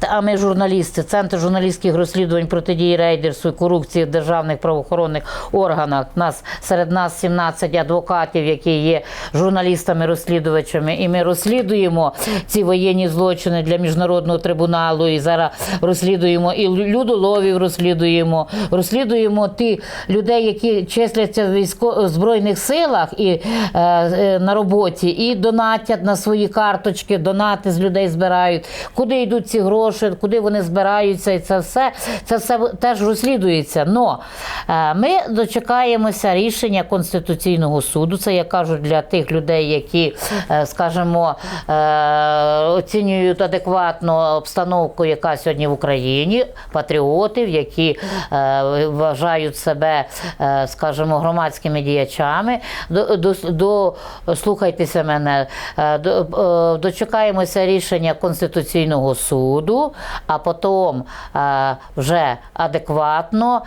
а ми журналісти, Центр журналістських розслідувань протидії рейдерству і корупції в державних правоохоронних органах. Нас серед нас 17 адвокатів, які є журналістами-розслідувачами, і ми розслідуємо ці воєнні злочини для міжнародного трибуналу. І зараз розслідуємо і людоловів розслідуємо, розслідуємо ті людей, які числяться в військо збройних силах і е, е, на роботі, і донатять на свої карточки, донати з людей збирають. Куди йдуть ці гроші, куди вони збираються, і це все це все теж розслідується. Но е, ми дочекаємося рішення Конституційного суду. Це я кажу для тих людей, які, е, скажімо, е, оцінюють адекватно обстановку, яка сьогодні в Україні, патріотів, які вважають себе, скажімо, громадськими діячами. До, до, до слухайтеся мене, до, дочекаємося рішення Конституційного суду, а потім вже адекватно,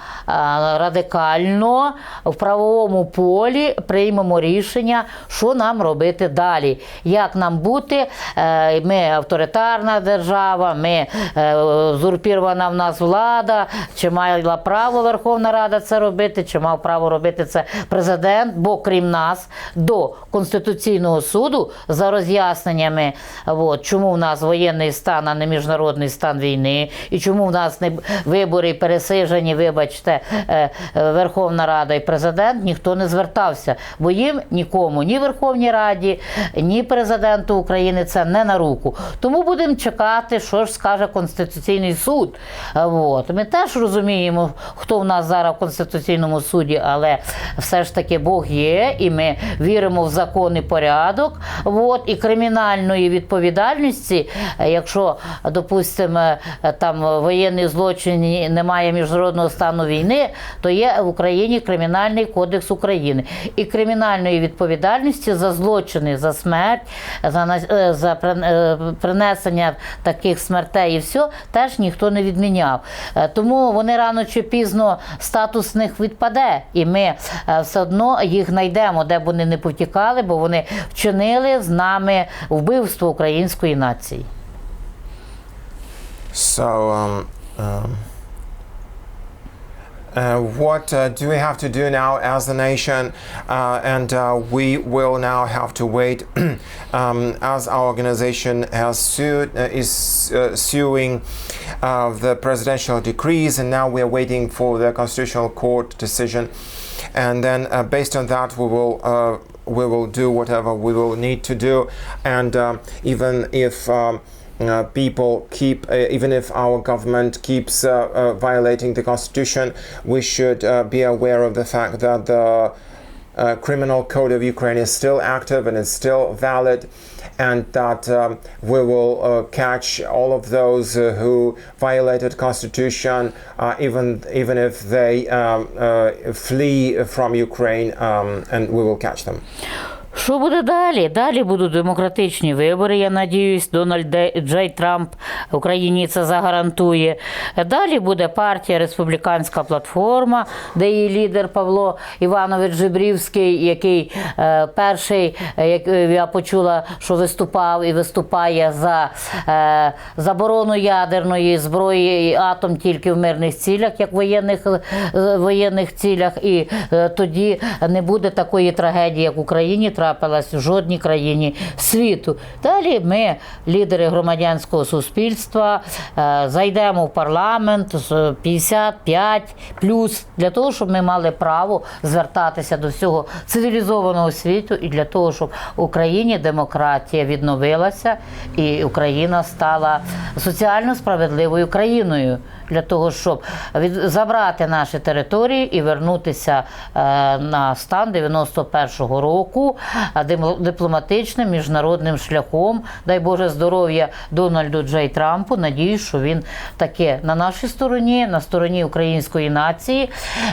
радикально в правовому полі приймемо рішення, що нам робити далі, як нам бути. Е, Ми авторитарна держава, ми е, узурпірована в нас влада, чи мала право Верховна Рада це робити, чи мав право робити це президент, бо крім нас до Конституційного суду за роз'ясненнями, от, чому в нас воєнний стан, а не міжнародний стан війни, і чому в нас не вибори пересижені, вибачте, е, е, Верховна Рада і президент, ніхто не звертався, бо їм нікому, ні Верховній Раді, ні президенту України це не на руку. Тому будемо чекати, що ж скаже Конституційний суд. Е, От. Ми теж розуміємо, хто в нас зараз в Конституційному суді, але все ж таки Бог є, і ми віримо в закон і порядок. От. І кримінальної відповідальності, якщо, допустимо, е, там воєнний злочин немає міжнародного стану війни, то є в Україні Кримінальний кодекс України. І кримінальної відповідальності за злочини, за смерть, за, е, за е, принесення таких смертей і все, теж ніхто не відміняв. Тому вони рано чи пізно статус них відпаде, і ми все одно їх знайдемо, де б вони не повтікали, бо вони вчинили з нами вбивство української нації. So, um, um, uh, what uh, do we have to do now as a nation? Uh, and uh, we will now have to wait um, as our organization has sued, uh, is uh, suing the presidential decrees, and now we are waiting for the constitutional court decision. And then, based on that, we will. We will do whatever we will need to do, and um, even if um, uh, people keep, uh, even if our government keeps uh, uh, violating the constitution, we should uh, be aware of the fact that the uh, criminal code of Ukraine is still active and is still valid, and that um, we will catch all of those who violated constitution, even even if they um, flee from Ukraine, um, and we will catch them. Що буде далі? Далі будуть демократичні вибори. Я надіюсь, Дональд Джей Трамп Україні це загарантує. Далі буде партія Республіканська платформа, де її лідер Павло Іванович Жибрівський, який е, перший, е, як е, я почула, що виступав і виступає за заборону ядерної зброї і атом тільки в мирних цілях, як воєнних, воєнних цілях. І тоді не буде такої трагедії, як в Україні трапилась в жодній країні світу. Далі ми, лідери громадянського суспільства, е, зайдемо в парламент з 55 плюс для того, щоб ми мали право звертатися до всього цивілізованого світу і для того, щоб в Україні демократія відновилася і Україна стала соціально справедливою країною для того, щоб від, забрати наші території і вернутися е, на стан 91-го року е, дипломатичним міжнародним шляхом. Дай Боже здоров'я Дональду Джей Трампу. Надіюсь, що він таки на нашій стороні, на стороні української нації,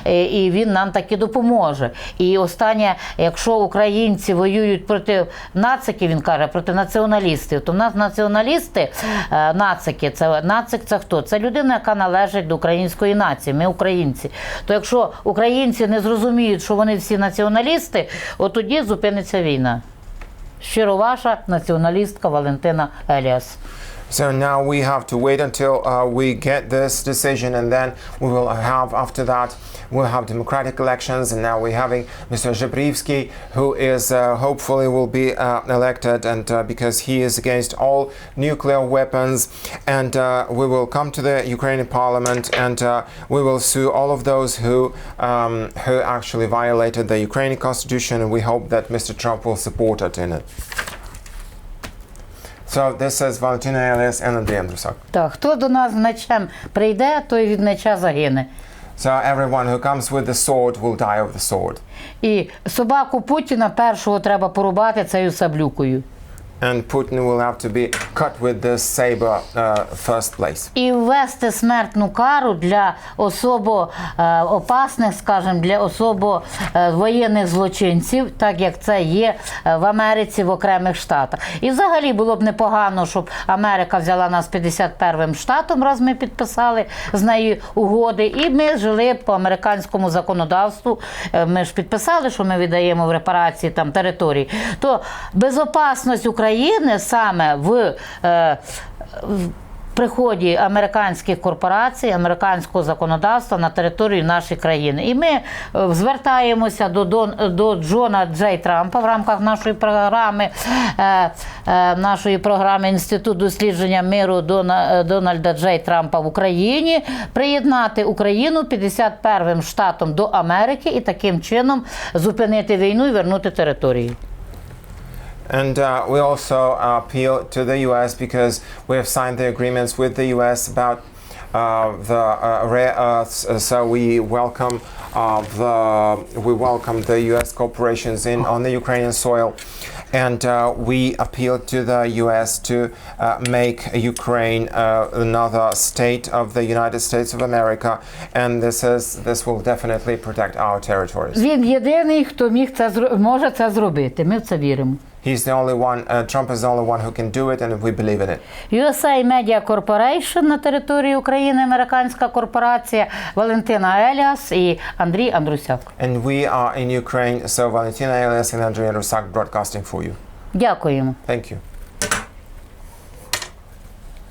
е, і він нам таки допоможе. І останнє, якщо українці воюють проти нациків, він каже, проти націоналістів, то в нас націоналісти, нацики, це нацик це хто? Це людина, яка належить до української нації. Ми українці. То якщо українці не зрозуміють, що вони всі націоналісти, от тоді зупиниться війна. Щиро ваша націоналістка Валентина Еліас. So now we have to wait until uh, we get this decision, and then we will have after that we'll have democratic elections. And now we're having Mr. Zhebrivsky, who is uh, hopefully will be uh, elected, and uh, because he is against all nuclear weapons, and uh, we will come to the Ukrainian parliament, and uh, we will sue all of those who um, who actually violated the Ukrainian constitution, and we hope that Mr. Trump will support it in it. So this is Valentina Elias and Andrei Andrusak. Так, хто до нас мечем прийде, той від меча загине. So everyone who comes with the sword will die of the sword. І собаку Путіна першого треба порубати цією саблюкою. And Putin will have to be cut with this saber uh, first place. І ввести смертну кару для особо е, опасних, скажімо, для особо е, воєнних злочинців, так як це є е, в Америці в окремих штатах. І взагалі було б непогано, щоб Америка взяла нас 51-м штатом, раз ми підписали з нею угоди, і ми жили по американському законодавству. Ми ж підписали, що ми віддаємо в репарації там території. То безопасність України саме в. е, в приході американських корпорацій, американського законодавства на територію нашої країни. І ми е, звертаємося до, до, до Джона Джей Трампа в рамках нашої програми, е, нашої програми Інститут дослідження миру Дона, Дональда Джей Трампа в Україні, приєднати Україну 51-м штатом до Америки і таким чином зупинити війну і вернути територію. And uh, we also appeal to the US because we have signed the agreements with the US about uh, the uh, rare earths. Uh, so we welcome uh, the we welcome the US corporations in on the Ukrainian soil. And uh, we appeal to the US to uh, make Ukraine uh, another state of the United States of America, and this is this will definitely protect our territories. Він єдиний, хто міг це зро- може це зробити. Ми в це віримо. He's the only one. Uh, Trump is the only one who can do it, and we believe in it. USA Media Corporation на території України, американська корпорація, Валентина Еліас і Андрій Андрусяк. And we are in Ukraine, so Valentina Elias and Andrei Rusak broadcasting for you. Дякуємо. Thank you.